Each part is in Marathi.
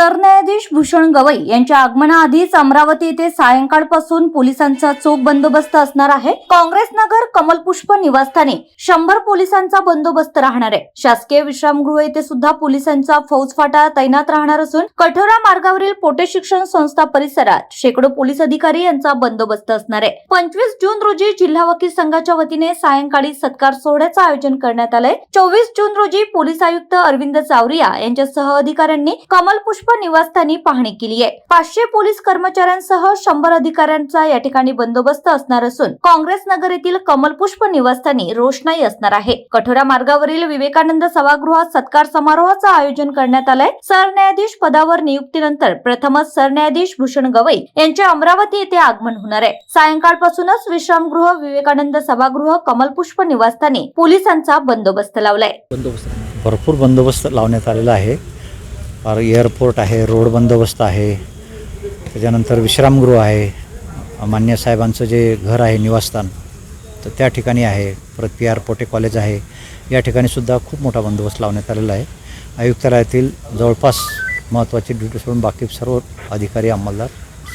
सरन्यायाधीश भूषण गवई यांच्या आगमनाआधीच अमरावती येथे सायंकाळपासून पोलिसांचा चोख बंदोबस्त असणार आहे. काँग्रेस नगर कमलपुष्प निवासस्थानी शंभर पोलिसांचा बंदोबस्त राहणार आहे. शासकीय विश्रामगृह येथे सुद्धा पोलिसांचा फौजफाटा तैनात राहणार असून कठोरा मार्गावरील पोटे शिक्षण संस्था परिसरात शेकडो पोलीस अधिकारी यांचा बंदोबस्त असणार आहे. पंचवीस जून रोजी जिल्हा वकील संघाच्या वतीने सायंकाळी सत्कार सोहळ्याचं आयोजन करण्यात आलंय. चोवीस जून रोजी पोलीस आयुक्त अरविंद चावरिया यांच्यासह अधिकाऱ्यांनी कमलपुष्प निवासस्थानी पाहणी केली आहे. पाचशे पोलीस कर्मचाऱ्यांसह शंभर अधिकाऱ्यांचा या ठिकाणी बंदोबस्त असणार असून काँग्रेस नगर येथील कमलपुष्प निवासस्थानी रोषणाई असणार आहे. कठोरा मार्गावरील विवेकानंद सभागृहात सत्कार समारोहाचं आयोजन करण्यात आलंय. सरन्यायाधीश पदावर नियुक्तीनंतर प्रथमच सरन्यायाधीश भूषण गवई यांचे अमरावती येथे आगमन होणार आहे. सायंकाळपासूनच विश्रामगृह विवेकानंद सभागृह कमलपुष्प निवासस्थानी पोलिसांचा बंदोबस्त लावलाय. बंदोबस्त. भरपूर बंदोबस्त लावण्यात आलेला आहे. एअरपोर्ट आहे रोड बंदोबस्त आहे. त्याच्यानंतर विश्रामगृह आहे. मान्य साहेबांचं जे घर आहे निवासस्थान तर त्या ठिकाणी आहे. परत पी आर पोटे कॉलेज आहे. या ठिकाणी सुद्धा खूप मोठा बंदोबस्त लावण्यात आलेला आहे. आयुक्तालयातील जवळपास महत्त्वाची ड्युटी सोडून बाकी सर्व अधिकारी अंमलदार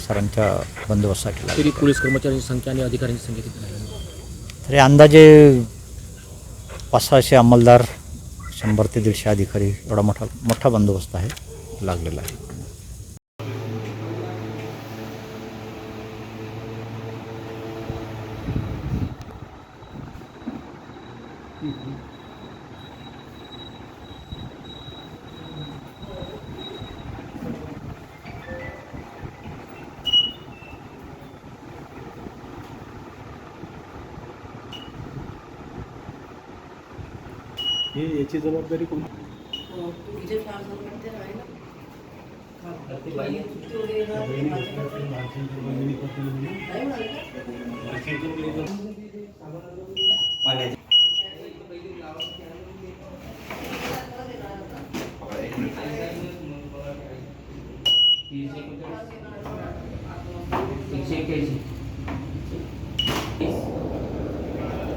सरांच्या बंदोबस्तासाठी पोलीस कर्मचाऱ्यांची संख्या आणि अधिकाऱ्यांची संख्या किती तरी अंदाजे पाच सहाशे अंमलदार शंभर ते दीडशे अधिकारी एवढा मोठा मोठा बंदोबस्त आहे लागलेला आहे. हे याची जबाबदारी कोण एकशे एक्क्याऐंशी